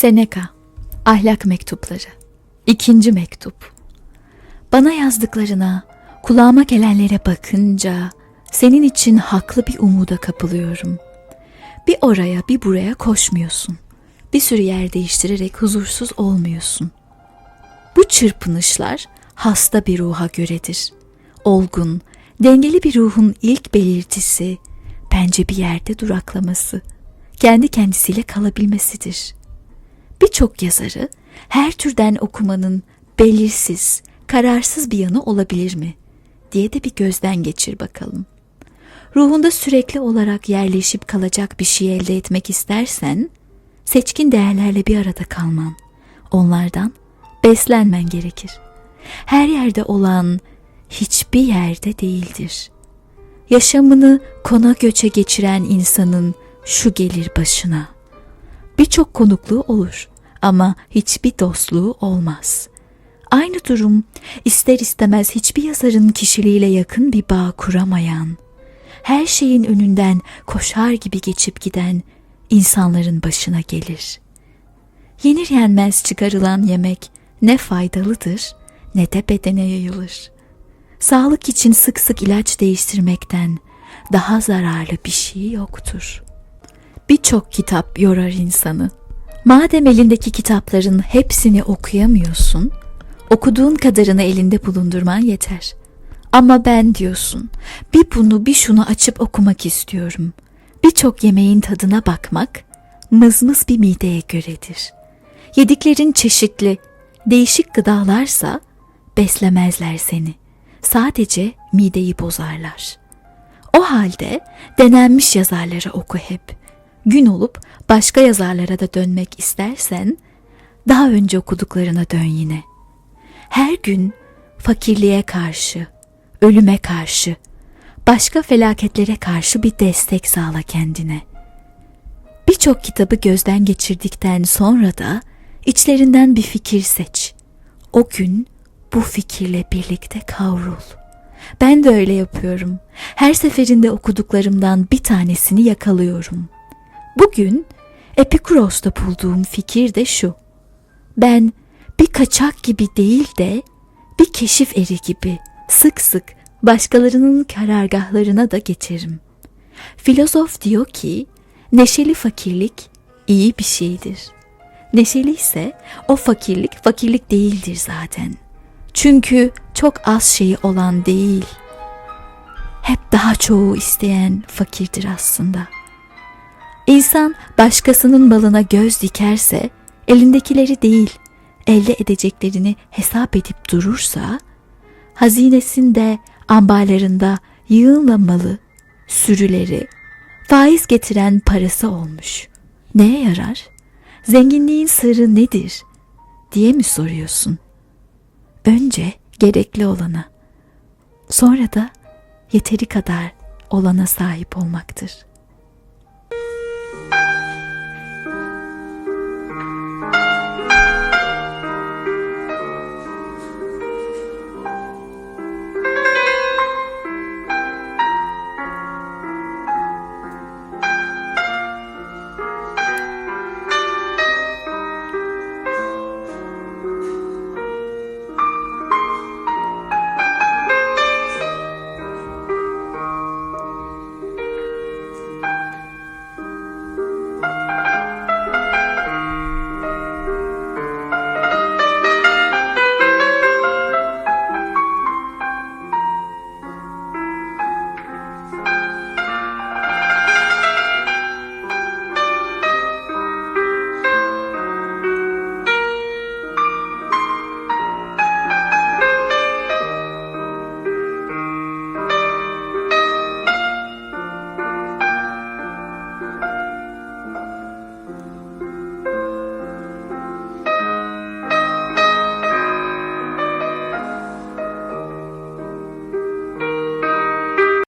Seneca Ahlak Mektupları İkinci Mektup Bana yazdıklarına, kulağıma gelenlere bakınca senin için haklı bir umuda kapılıyorum. Bir oraya bir buraya koşmuyorsun. Bir sürü yer değiştirerek huzursuz olmuyorsun. Bu çırpınışlar hasta bir ruha göredir. Olgun, dengeli bir ruhun ilk belirtisi bence bir yerde duraklaması, kendi kendisiyle kalabilmesidir. Birçok yazarı her türden okumanın belirsiz, kararsız bir yanı olabilir mi diye de bir gözden geçir bakalım. Ruhunda sürekli olarak yerleşip kalacak bir şey elde etmek istersen, seçkin değerlerle bir arada kalman, onlardan beslenmen gerekir. Her yerde olan hiçbir yerde değildir. Yaşamını kona göçe geçiren insanın şu gelir başına. Birçok konukluğu olur ama hiçbir dostluğu olmaz. Aynı durum ister istemez hiçbir yazarın kişiliğiyle yakın bir bağ kuramayan, her şeyin önünden koşar gibi geçip giden insanların başına gelir. Yenir yenmez çıkarılan yemek ne faydalıdır ne de bedene yayılır. Sağlık için sık sık ilaç değiştirmekten daha zararlı bir şey yoktur. Birçok kitap yorar insanı. Madem elindeki kitapların hepsini okuyamıyorsun, okuduğun kadarını elinde bulundurman yeter. Ama ben diyorsun, bir bunu bir şunu açıp okumak istiyorum. Birçok yemeğin tadına bakmak mızmız bir mideye göredir. Yediklerin çeşitli, değişik gıdalarsa beslemezler seni. Sadece mideyi bozarlar. O halde denenmiş yazarları oku hep. Gün olup başka yazarlara da dönmek istersen daha önce okuduklarına dön yine. Her gün fakirliğe karşı, ölüme karşı, başka felaketlere karşı bir destek sağla kendine. Birçok kitabı gözden geçirdikten sonra da içlerinden bir fikir seç. O gün bu fikirle birlikte kavrul. Ben de öyle yapıyorum. Her seferinde okuduklarımdan bir tanesini yakalıyorum. Bugün Epikuros'ta bulduğum fikir de şu. Ben bir kaçak gibi değil de bir keşif eri gibi sık sık başkalarının karargahlarına da geçerim. Filozof diyor ki neşeli fakirlik iyi bir şeydir. Neşeli ise o fakirlik fakirlik değildir zaten. Çünkü çok az şeyi olan değil. Hep daha çoğu isteyen fakirdir aslında. İnsan başkasının malına göz dikerse elindekileri değil, elde edeceklerini hesap edip durursa, hazinesinde, ambarlarında yığınla malı, sürüleri, faiz getiren parası olmuş. Neye yarar? Zenginliğin sırrı nedir? diye mi soruyorsun? Önce gerekli olana, sonra da yeteri kadar olana sahip olmaktır.''